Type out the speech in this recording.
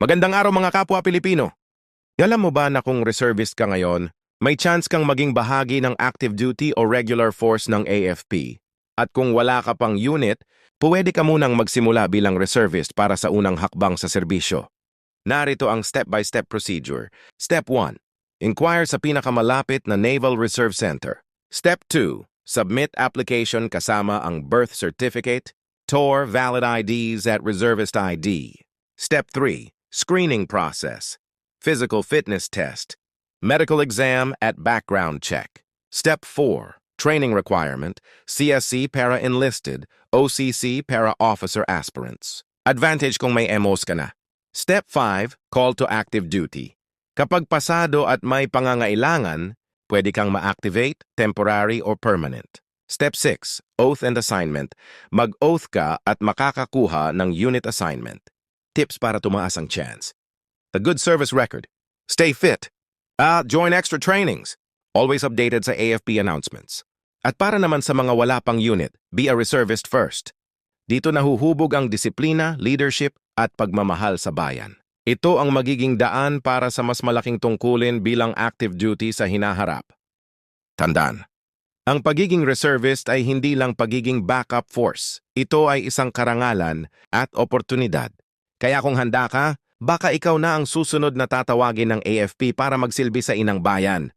Magandang araw mga kapwa Pilipino. Alam mo ba na kung reservist ka ngayon, may chance kang maging bahagi ng active duty o regular force ng AFP. At kung wala ka pang unit, pwede ka munang magsimula bilang reservist para sa unang hakbang sa serbisyo. Narito ang step-by-step procedure. Step 1. Inquire sa pinakamalapit na Naval Reserve Center. Step 2. Submit application kasama ang birth certificate, TOR valid IDs at reservist ID. Step 3. Screening process. Physical fitness test. Medical exam at background check. Step 4. Training requirement. CSC para enlisted, OCC para officer aspirants. Advantage kung may MOs ka na. Step 5. Call to active duty. Kapag pasado at may pangangailangan, pwede kang ma-activate, temporary or permanent. Step 6. Oath and assignment. Mag-oath ka at makakakuha ng unit assignment. Tips para tumaas ang chance. The good service record. Stay fit. Ah, join extra trainings. Always updated sa AFP announcements. At para naman sa mga wala pang unit, be a reservist first. Dito nahuhubog ang disiplina, leadership at pagmamahal sa bayan. Ito ang magiging daan para sa mas malaking tungkulin bilang active duty sa hinaharap. Tandaan, ang pagiging reservist ay hindi lang pagiging backup force. Ito ay isang karangalan at oportunidad. Kaya kung handa ka, baka ikaw na ang susunod na tatawagin ng AFP para magsilbi sa inang bayan.